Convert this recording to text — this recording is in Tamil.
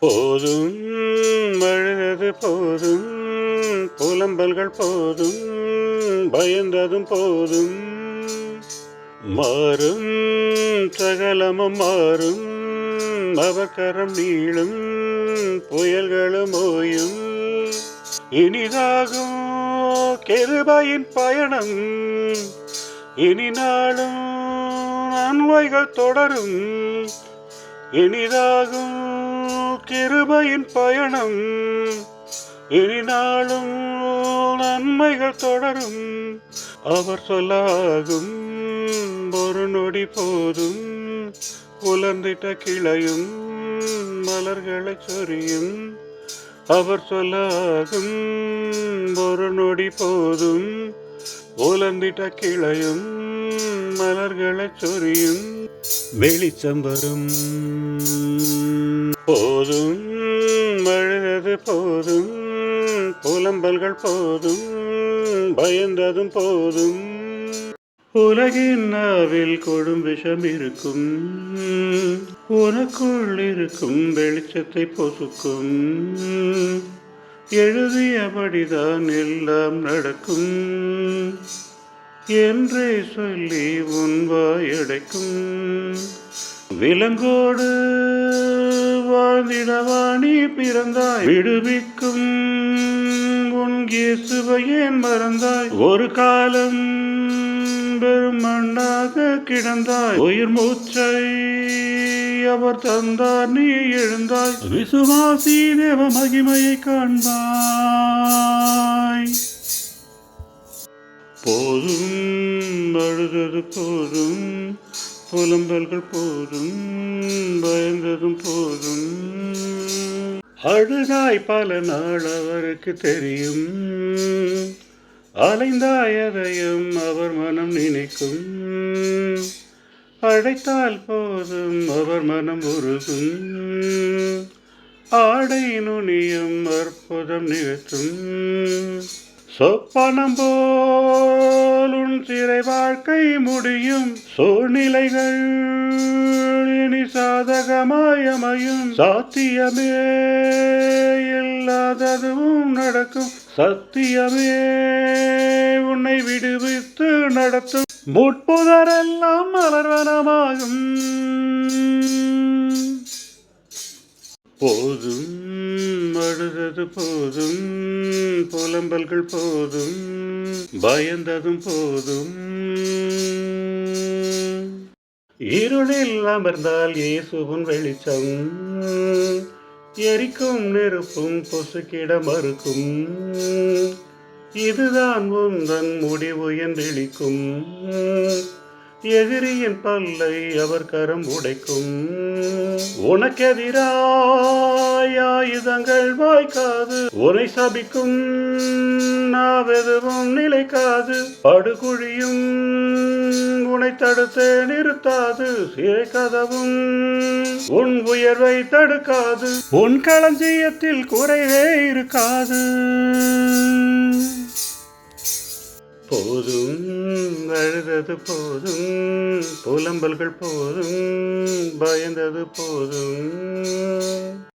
போதும் அழுதது போதும் புலம்பல்கள் போதும் பயந்ததும் போதும். மாறும் சகலமும் மாறும் அவர் கரம் நீளும் புயல்களும் ஓயும். இனிதாகும் கெருபாயின் பயணம் இனி நாளும் நன்மைகள் தொடரும். இனிதாகும் கிருபையின் பயணம். இனி நாளும் நன்மைகள் தொடரும். அவர் சொல்லாகும் ஒரு நொடி போதும். புலர்ந்திட்ட கிளையும் மலர்களை சொரியும். அவர் சொல்லாகும் ஒரு நொடி போதும். உலர்ந்திட்ட கிளையும் மலர்களை சொரியும் வெளிச்சம் வரும். போதும் அழுதது போதும் புலம்பல்கள் போதும் பயந்ததும் போதும். உலகின் நாவில் கொடும் விஷம் இருக்கும் உனக்குள் இருக்கும் வெளிச்சத்தை பொசுக்கும். எழுதியபடிதான் எல்லாம் நடக்கும். என்றே சொல்லி உன் வாயடைக்கும். விலங்கோடு வாழ்ந்திடவாணி பிறந்தாய். விடுவிக்கும் உன் இயேசுவை மறந்தாய்? ஒரு காலம் பெரும் மண்ணாக கிடந்தாய். உயிர் மூச்சை அவர் தந்தார் நீ எழுந்தாய். விசுவாசி தேவ மகிமையை காண்பாய். போதும் அழுதது போதும் புலம்பல்கள் போதும் பயந்ததும் போதும். அழுதாய் பல நாள் அவருக்கு தெரியும் அலைந்தாய் அதையும் அவர் மனம் நினைக்கும். அழைத்தால் போதும் அவர் மனம் உருகும். ஆடை நுனியும் அற்புதம் நிகழ்த்தும். சொப்பனம் போல் சிறை வாழ்க்கை முடியும். சூழ்நிலைகள் இனி சாதகமாயமையும். சாத்தியமே இல்லாததும் நடக்கும். சத்தியமே உன்னை விடுவித்து நடத்தும். முட்புதரெல்லாம் மலர்வனமாகும். போதும். அழுதது போதும் புலம்பல்கள் போதும் பயந்ததும் போதும். இருளில் அமர்ந்தால் இயேசுவும் வெளிச்சம் எரிக்கும் நெருப்பும் பொசுக்கிட மறுக்கும். இதுதான் உந்தன் முடிவு என்றிழிக்கும். எதிரியின் பல்லை அவர் கரம் உடைக்கும். உனக்கெதிராய் ஆயுதங்கள் வாய்க்காது. உனை சபிக்கும் நாவெதுவும் நிலைக்காது. படுகுழியும் உனை தடுத்து நிறுத்தாது. சிறை கதவும் உன் உயர்வை தடுக்காது. உன் களஞ்சியத்தில் குறைவே இருக்காது. போதும் அழுதது போதும் புலம்பல்கள் போதும் பயந்தது போதும்.